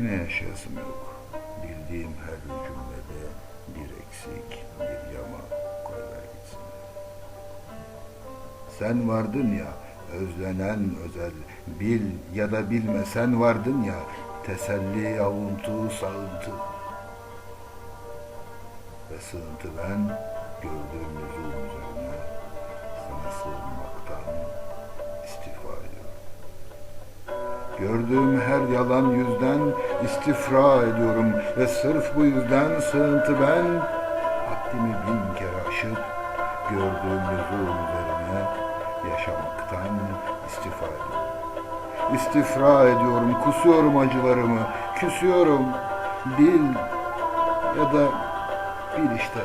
Yine yaşayasım yok. Bildiğim her cümlede bir eksik, bir yama koyver gitsin. Sen vardın ya, özlenen özel, bil ya da bilme sen vardın ya, teselli, avuntu, sağıntı. Ve sığıntı ben, gördüğüm yüzüm üzerine, sana sığınmaktan Gördüğüm her yalan yüzden istifra ediyorum ve sırf bu yüzden sığıntı ben haddimi bin kere aşıp gördüğüm huzur üzerine yaşamaktan istifa ediyorum. İstifra ediyorum, kusuyorum acılarımı, küsüyorum, bil ya da bil işte